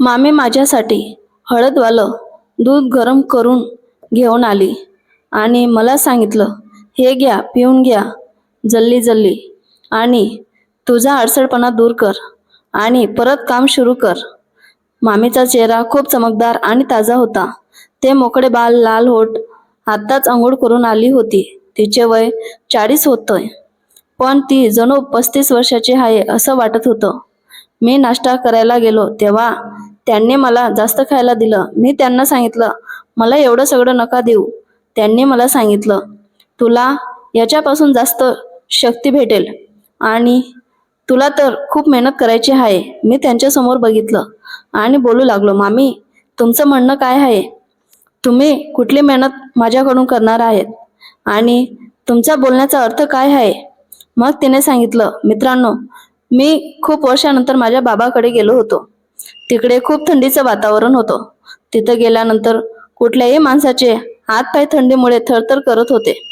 मामी माझ्यासाठी हळदवालं दूध गरम करून घेऊन आली आणि मला सांगितलं हे घ्या पिऊन घ्या जल्ली जल्ली. आणि तुझा अडसडपणा दूर कर आणि परत काम सुरू कर. मामीचा चेहरा खूप चमकदार आणि ताजा होता. ते मोकळे बाल लाल होठ आत्ताच आंघोळ करून आली होती. तिचे वय चाळीस होतंय. पण ती जणू पस्तीस वर्षाची आहे असं वाटत होतं. मी नाश्ता करायला गेलो तेव्हा त्यांनी मला जास्त खायला दिलं. मी त्यांना सांगितलं मला एवढं सगळं नका देऊ. त्यांनी मला सांगितलं तुला याच्यापासून जास्त शक्ती भेटेल आणि तुला तर खूप मेहनत करायची आहे. मी त्यांच्यासमोर बघितलं आणि बोलू लागलो मामी तुमचं म्हणणं काय आहे? तुम्ही कुठली मेहनत माझ्याकडून करणार आहेत? आणि तुमचा बोलण्याचा अर्थ काय आहे? मग तिने सांगितलं मित्रांनो मी खूप वर्षानंतर माझ्या बाबाकडे गेलो होतो. तिकडे खूप थंडीचं वातावरण होतं. तिथं गेल्यानंतर कुठल्याही माणसाचे हातपाय थंडीमुळे थरथर करत होते.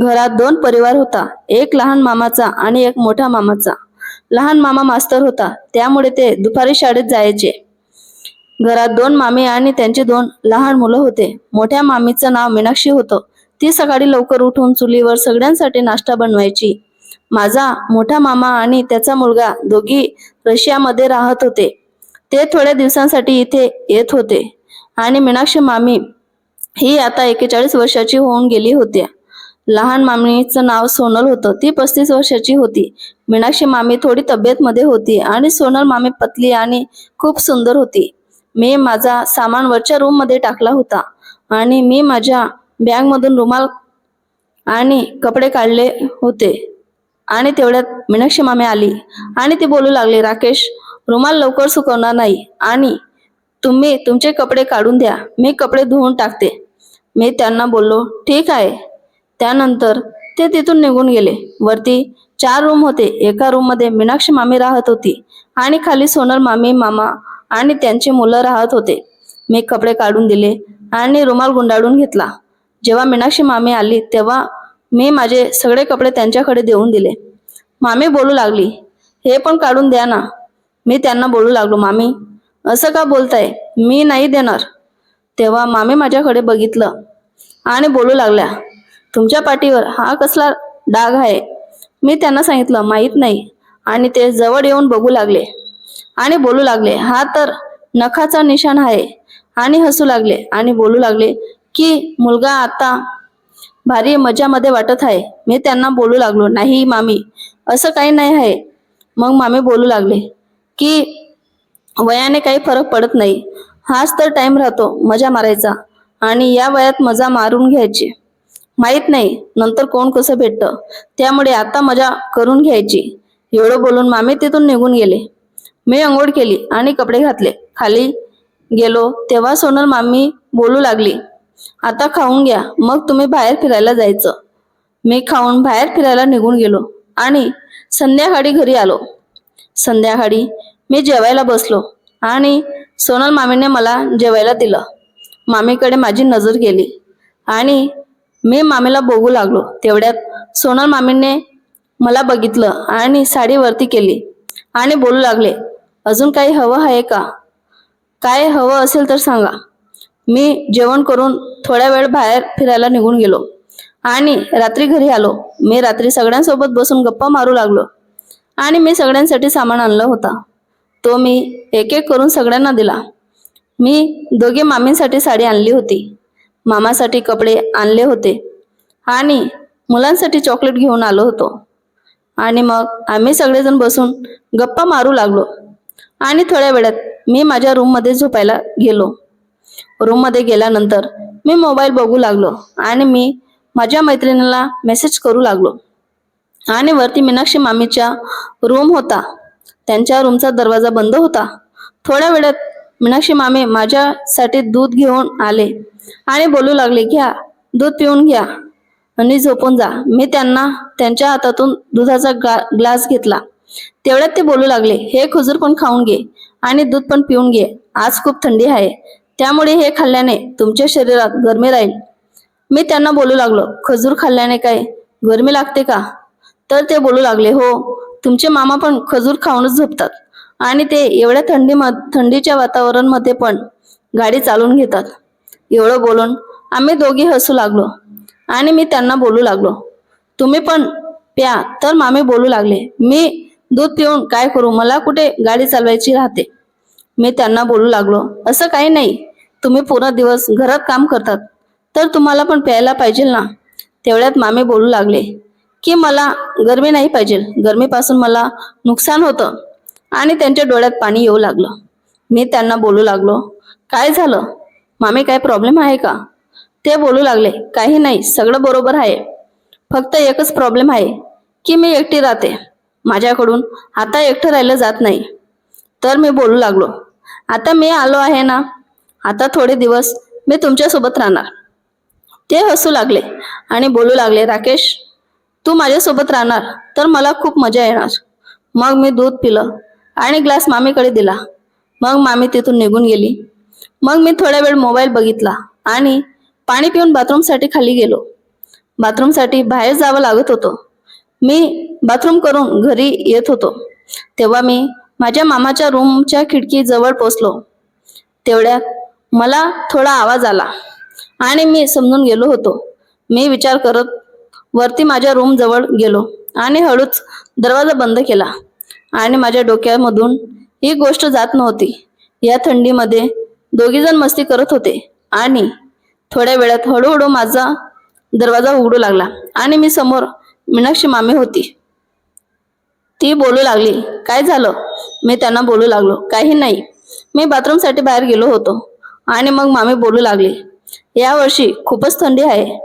घरात दोन परिवार होता. एक लहान मामाचा आणि एक मोठा मामाचा. लहान मामा मास्तर होता. त्यामुळे ते दुपारी शाळेत जायचे. घरात दोन मामी आणि त्यांचे दोन लहान मुलं होते. मोठ्या मामीचं नाव मीनाक्षी होतं. ती सकाळी लवकर उठून चुलीवर सगळ्यांसाठी नाश्ता बनवायची. माझा मोठा मामा आणि त्याचा मुलगा दोघी रशियामध्ये राहत होते. ते थोड्या दिवसांसाठी इथे येत होते. आणि मीनाक्षी मामी ही आता एकेचाळीस वर्षाची होऊन गेली होती. लहान मामीचं नाव सोनल होतं. ती पस्तीस वर्षाची होती. मीनाक्षी मामी थोडी तब्येतमध्ये होती आणि सोनल मामी पतली आणि खूप सुंदर होती. मी माझा सामान वरच्या रूममध्ये टाकला होता आणि मी माझ्या बॅगमधून रुमाल आणि कपडे काढले होते. आणि तेवढ्यात मीनाक्षी मामी आली आणि ती बोलू लागली राकेश रुमाल लवकर सुकवणार नाही आणि तुम्ही तुमचे कपडे काढून द्या मी कपडे धुवून टाकते. मी त्यांना बोललो ठीक आहे. त्यानंतर ते तिथून निघून गेले. वरती चार रूम होते. एका रूममध्ये मीनाक्षी मामी राहत होती आणि खाली सोनल मामी मामा आणि त्यांची मुलं राहत होते. मी कपडे काढून दिले आणि रुमाल गुंडाळून घेतला. जेव्हा मीनाक्षी मामी आली तेव्हा मी माझे सगळे कपडे त्यांच्याकडे देऊन दिले. मामी बोलू लागली हे पण काढून द्या ना. मी त्यांना बोलू लागलो मामी असं का बोलताय? मी नाही देणार. तेव्हा मामी माझ्याकडे बघितलं आणि बोलू लागल्या तुमच्या पाठीवर हा कसला डाग आहे? मी त्यांना सांगितलं माहीत नाही. आणि ते जवळ येऊन बघू लागले आणि बोलू लागले हा तर नखाचा निशाण आहे. आणि हसू लागले आणि बोलू लागले की मुलगा आता भारी मजामध्ये वाटत आहे. मी त्यांना बोलू लागलो नाही मामी असं काही नाही आहे. मग मामी बोलू लागले की वयाने काही फरक पडत नाही. हाच तर टाइम राहतो मजा मारायचा. आणि या वयात मजा मारून घ्यायची. माहीत नाही नंतर कोण कसं भेटतं. त्यामुळे आता मजा करून घ्यायची. एवढं बोलून मामी तिथून निघून गेले. मी अंघोळ केली आणि कपडे घातले. खाली गेलो तेव्हा सोनल मामी बोलू लागली आता खाऊन घ्या. मग तुम्ही बाहेर फिरायला जायचं. मी खाऊन बाहेर फिरायला निघून गेलो आणि संध्याकाळी घरी आलो. संध्याकाळी मी जेवायला बसलो आणि सोनल मामीने मला जेवायला दिलं. मामीकडे माझी नजर गेली आणि मी मामीला बघू लागलो. तेवढ्यात सोनल मामीने मला बघितलं आणि साडी वरती केली आणि बोलू लागले अजून काही हवं आहे का? काय हवं असेल तर सांगा. मी जेवण करून थोड्या वेळ बाहेर फिरायला निघून गेलो. आणि रात्री घरी आलो. मी रात्री सगळ्यांसोबत बसून गप्पा मारू लागलो. आणि मी सगळ्यांसाठी सामान आणलं होता. तो मी एक एक करून सगळ्यांना दिला. मी दोघे मामींसाठी साडी आणली होती. मामासाठी कपडे आणले होते. आणि मुलांसाठी चॉकलेट घेऊन आलो होतो. आणि मग आम्ही सगळेजण बसून गप्पा मारू लागलो. आणि थोड्या वेळात मी माझ्या रूममध्ये झोपायला गेलो. रूममध्ये गेल्यानंतर मी मोबाईल बघू लागलो आणि मी माझ्या मैत्रिणीला मेसेज करू लागलो. आणि वरती मीनाक्षी मामीच्या रूम होता. त्यांच्या रूमचा दरवाजा बंद होता. थोड्या वेळात मीनाक्षी मामी माझ्यासाठी दूध घेऊन आले आणि बोलू लागले घ्या दूध पिऊन घ्या आणि झोपून जा. मी त्यांना त्यांच्या हातातून दुधाचा ग्ला ग्लास घेतला. तेवढ्यात ते बोलू लागले हे खजूर पण खाऊन घे आणि दूध पण पिऊन घे. आज खूप थंडी आहे. त्यामुळे हे खाल्ल्याने तुमच्या शरीरात गरमी राहील. मी त्यांना बोलू लागलो खजूर खाल्ल्याने काय? गरमी लागते का? तर ते बोलू लागले हो. तुमचे मामा पण खजूर खाऊनच झोपतात. आणि ते एवढ्या थंडी थंडीच्या वातावरणमध्ये पण गाडी चालून घेतात. एवढं बोलून आम्ही दोघी हसू लागलो. आणि मी त्यांना बोलू लागलो तुम्ही पण प्या. तर मामी बोलू लागले मी दूध पिऊन काय करू? मला कुठे गाडी चालवायची राहते? मी त्यांना बोलू लागलो असं काही नाही. तुम्ही पूर्ण दिवस घरात काम करतात तर तुम्हाला पण प्यायला पाहिजे ना? तेवढ्यात मामी बोलू लागले की मला गरमी नाही पाहिजे. गरमीपासून मला नुकसान होतं. आणि त्यांच्या डोळ्यात पाणी येऊ लागलं. मी त्यांना बोलू लागलो काय झालं? मामी काय प्रॉब्लेम आहे का? ते बोलू लागले काही नाही सगळं बरोबर आहे. फक्त एकच प्रॉब्लेम आहे की मी एकटी राहते. माझ्याकडून आता एकटं राहिलं जात नाही. तर मी बोलू लागलो आता मी आलो आहे ना आता थोडे दिवस मी तुमच्यासोबत राहणार. ते हसू लागले आणि बोलू लागले राकेश तू माझ्यासोबत राहणार तर मला खूप मजा येणार. मग मी दूध पिलं आणि ग्लास मामीकडे दिला. मग मामी तिथून निघून गेली. मग मी थोड्या वेळ मोबाईल बघितला आणि पाणी पिऊन बाथरूमसाठी खाली गेलो. बाथरूमसाठी बाहेर जावं लागत होतं. मी बाथरूम करून घरी येत होतो. तेव्हा मी माझ्या मामाच्या रूमच्या खिडकीजवळ पोचलो. तेवढ्यात मला थोडा आवाज आला आणि मी समजून गेलो होतो. मी विचार करत वरती माझ्या रूम जवळ गेलो आणि हळूच दरवाजा बंद केला आणि माझ्या डोक्यामधून ही गोष्ट जात नव्हती. या थंडीमध्ये दोघीजण मस्ती करत होते आणि थोड्या वेळात हळूहळू माझा दरवाजा उघडू लागला आणि मी समोर मीनाक्षी मामी होती. ती बोलू लागली काय झालं? मी त्यांना बोलू लागलो काही नाही. मी बाथरूमसाठी बाहेर गेलो होतो. आणि मग मामी बोलू लागली यावर्षी खूपच थंडी आहे.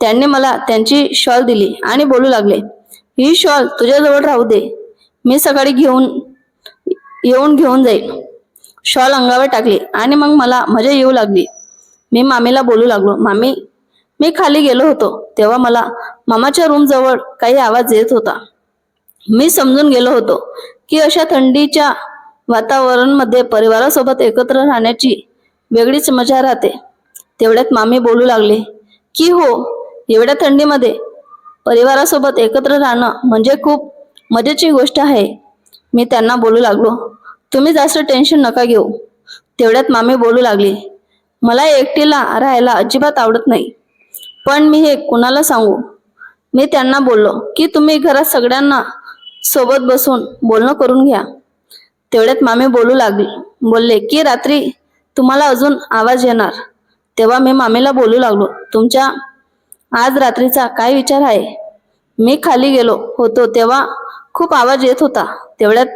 त्यांनी मला त्यांची शॉल दिली आणि बोलू लागले ही शॉल तुझ्याजवळ राहू दे मी सकाळी घेऊन येऊन घेऊन जाईल शॉल अंगावर टाकली आणि मग मला मजा येऊ लागली. मी मामीला बोलू लागलो मामी मी खाली गेलो होतो तेव्हा मला मामाच्या रूमजवळ काही आवाज येत होता. मी समजून गेलो होतो की अशा थंडीच्या वातावरणमध्ये परिवारासोबत एकत्र राहण्याची वेगळीच मजा राहते. तेवढ्यात मामी बोलू लागले की हो एवढ्या थंडीमध्ये परिवारासोबत एकत्र राहणं म्हणजे खूप मजेची गोष्ट आहे. मी त्यांना बोलू लागलो तुम्ही जास्त टेन्शन नका घेऊ. तेवढ्यात मामी बोलू लागली मला एकटीला राहायला अजिबात आवडत नाही पण मी हे कुणाला सांगू? मी त्यांना बोललो की तुम्ही घरात सगळ्यांना सोबत बसून बोलणं करून घ्या. तेवढ्यात मामी बोलू लागली बोलले की रात्री तुम्हाला अजून आवाज येणार. तेव्हा मी मामीला बोलू लागलो तुमच्या आज रात्रीचा काय विचार आहे? मी खाली गेलो होतो तेव्हा खूप आवाज येत होता. तेवढ्यात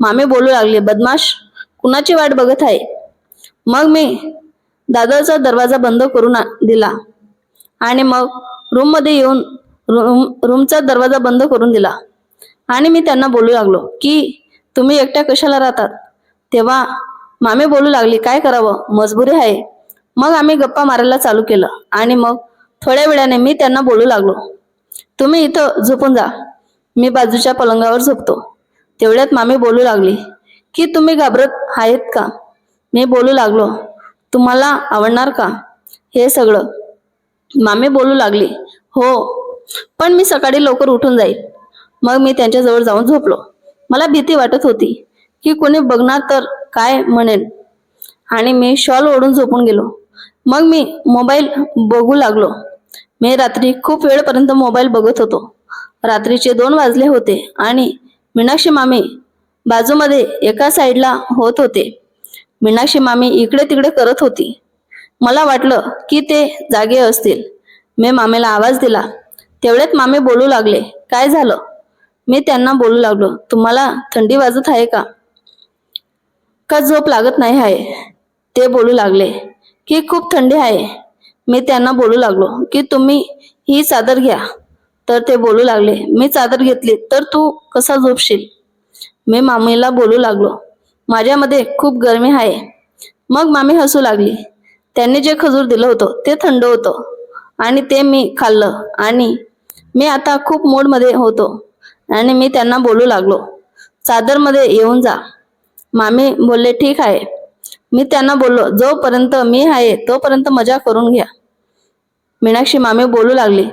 मामी बोलू लागले बदमाश कुणाची वाट बघत आहे? मग मी दादाचा दरवाजा बंद करून आ- दिला आणि मग रूममध्ये येऊन रूम रूमचा दरवाजा बंद करून दिला आणि मी त्यांना बोलू लागलो की तुम्ही एकट्या कशाला राहतात? तेव्हा मामी बोलू लागली काय करावं? मजबुरी आहे. मग आम्ही गप्पा मारायला चालू केलं आणि मग थोड्या वेळाने मी त्यांना बोलू लागलो तुम्ही इथं झोपून जा मी बाजूच्या पलंगावर झोपतो. तेवढ्यात मामी बोलू लागली की तुम्ही घाबरत आहेत का? मी बोलू लागलो तुम्हाला आवडणार का? हे सगळं. मामी बोलू लागली हो पण मी सकाळी लवकर उठून जाईल मग मी त्यांच्याजवळ जाऊन झोपलो. मला भीती वाटत होती की कोणी बघणार तर काय म्हणेल? आणि मी शॉल ओढून झोपून गेलो. मग मी मोबाईल बघू लागलो. मी रात्री खूप वेळपर्यंत मोबाईल बघत होतो. रात्रीचे दोन वाजले होते आणि मीनाक्षी मामी बाजूमध्ये एका साईडला होत होते. मीनाक्षी मामी इकडे तिकडे करत होती. मला वाटलं की ते जागे असतील. मी मामेला आवाज दिला. तेवढ्यात मामी बोलू लागले. काय झालं? मी त्यांना बोलू लागलो. तुम्हाला थंडी वाजत आहे का? का झोप लागत नाही आहे ते बोलू लागले की खूप थंडी आहे मी त्यांना बोलू लागलो की तुम्ही ही चादर घ्या. तर ते बोलू लागले मी चादर घेतली तर तू कसा झोपशील? मी मामीला बोलू लागलो माझ्यामध्ये खूप गरमी आहे मग मामी हसू लागली. त्यांनी जे खजूर दिलं होतं ते थंड होतं आणि ते मी खाल्लं आणि मी आता खूप मूडमध्ये होतो आणि मी त्यांना बोलू लागलो चादरमध्ये येऊन जा. मामी बोलले ठीक आहे. मी त्यांना बोललो जोपर्यंत मी आहे तोपर्यंत मजा करून घ्या. मीनाक्षी मामी बोलू लागली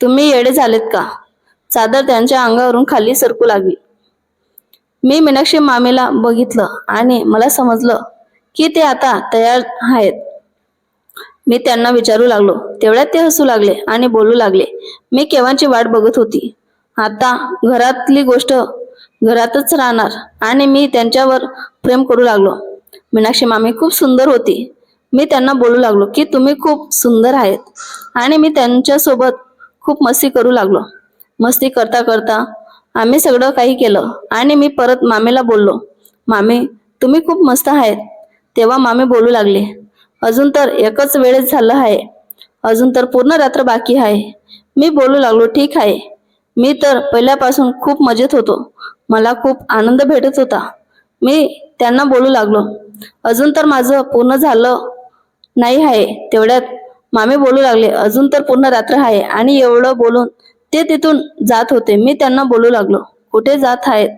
तुम्ही येडे झालेत का? चादर त्यांच्या अंगावरून खाली सरकू लागली. मी मीनाक्षी मामीला बघितलं आणि मला समजलं की ते आता तयार आहेत. मी त्यांना विचारू लागलो तेवढ्यात ते हसू लागले आणि बोलू लागले. मी केव्हाची वाट बघत होती? आता घरातली गोष्ट घरातच राहणार आणि मी त्यांच्यावर प्रेम करू लागलो. मीनाक्षी मामी खूप सुंदर होती. मी त्यांना बोलू लागलो की तुम्ही खूप सुंदर आहेत आणि मी त्यांच्यासोबत खूप मस्ती करू लागलो. मस्ती करता करता आम्ही सगळं काही केलं आणि मी परत मामीला बोललो मामी तुम्ही खूप मस्त आहेत. तेव्हा मामी बोलू लागले अजून तर एकच वेळेस झालं आहे. अजून तर पूर्ण रात्र बाकी आहे. मी बोलू लागलो ठीक आहे. मी तर पहिल्यापासून खूप मजेत होतो. मला खूप आनंद भेटत होता. मी त्यांना बोलू लागलो. अजून तर माझं पूर्ण झालं नाही आहे तेवढ्यात मामी बोलू लागले अजून तर पूर्ण रात्र आहे. आणि एवढं बोलून ते तिथून जात होते. मी त्यांना बोलू लागलो कुठे जात आहेत?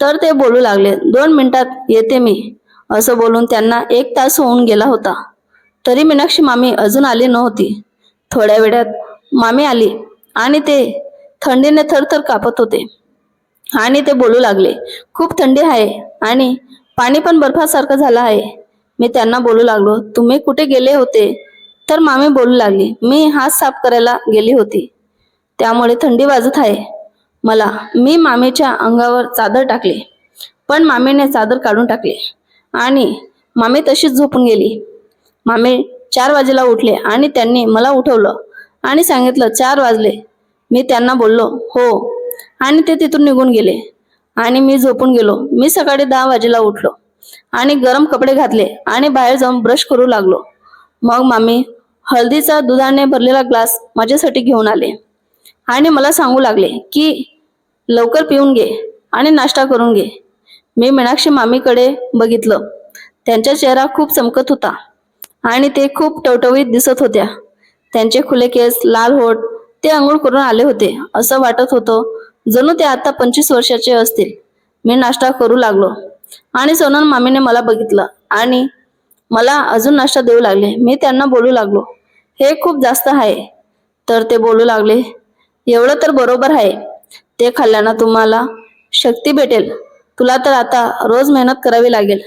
तर ते बोलू लागले दोन मिनिटात येते मी. असं बोलून त्यांना एक तास होऊन गेला होता. तरी मीनाक्षी मामी अजून आली नव्हती. थोड्या वेळात मामी आली आणि ते थंडीने थरथर कापत होते. आणि ते बोलू लागले खूप थंडी आहे आणि पाणी पण बर्फासारखं झालं आहे. मी त्यांना बोलू लागलो तुम्ही कुठे गेले होते? तर मामी बोलू लागली मी हात साफ करायला गेली होती. त्यामुळे थंडी वाजत आहे. मला मी मामीच्या अंगावर चादर टाकली पण मामीने चादर काढून टाकली आणि मामी तशीच झोपून गेली. मामी चार वाजेला उठले आणि त्यांनी मला उठवलं आणि सांगितलं चार वाजले. मी त्यांना बोललो हो. आणि ते तिथून निघून गेले. आणि मी झोपून गेलो. मी सकाळी दहा वाजेला उठलो आणि गरम कपडे घातले आणि बाहेर जाऊन ब्रश करू लागलो. मग मामी हळदीचा दुधाने भरलेला ग्लास माझ्यासाठी घेऊन आले आणि मला सांगू लागले की लवकर पिऊन घे आणि नाश्ता करून घे. मी मीनाक्षी मामीकडे बघितलं. त्यांचा चेहरा खूप चमकत होता आणि ते खूप टवटवीत दिसत होत्या. त्यांचे खुले केस लाल होठ ते आंघोळ करून आले होते. असं वाटत होतं जणू ते आता पंचवीस वर्षाचे असतील. मी नाश्ता करू लागलो. आणि सोनल मामीने मला बघितलं. आणि मला अजून नाश्ता देऊ लागले. मी त्यांना बोलू लागलो. हे खूप जास्त आहे. तर ते बोलू लागले एवढं तर बरोबर आहे. ते खाल्ल्यानं तुम्हाला शक्ती भेटेल. तुला तर आता रोज मेहनत करावी लागेल.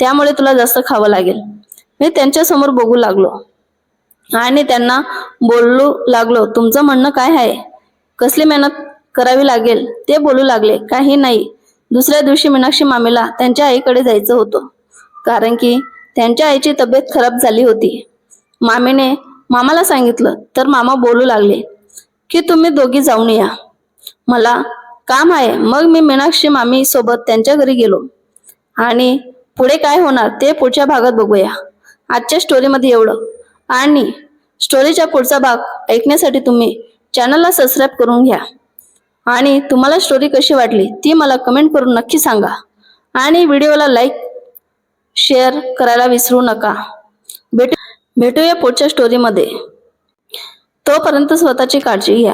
त्यामुळे तुला जास्त खावं लागेल. मी त्यांच्यासमोर बघू लागलो. आणि त्यांना बोलू लागलो. तुमचं म्हणणं काय आहे? कसली मेहनत करावी लागेल? ते बोलू लागले. काही नाही. दुसऱ्या दिवशी मीनाक्षी मामीला त्यांच्या आईकडे जायचं होतं. कारण की त्यांच्या आईची तब्येत खराब झाली होती. मामीने मामाला सांगितलं तर मामा बोलू लागले की तुम्ही दोघी जाऊन या. मला काम आहे. मग मी मीनाक्षी मामी सोबत त्यांच्या घरी गेलो. आणि पुढे काय होणार ते पुढच्या भागात बघूया. आजच्या स्टोरीमध्ये एवढं. आणि स्टोरीचा पुढचा भाग ऐकण्यासाठी तुम्ही चॅनलला सबस्क्राईब करून घ्या. आणि तुम्हाला स्टोरी कशी वाटली ती मला कमेंट करून नक्की सांगा. आणि व्हिडिओला लाईक शेअर करायला विसरू नका. भेटू भेटूया पुढच्या स्टोरीमध्ये. तोपर्यंत स्वतःची काळजी घ्या.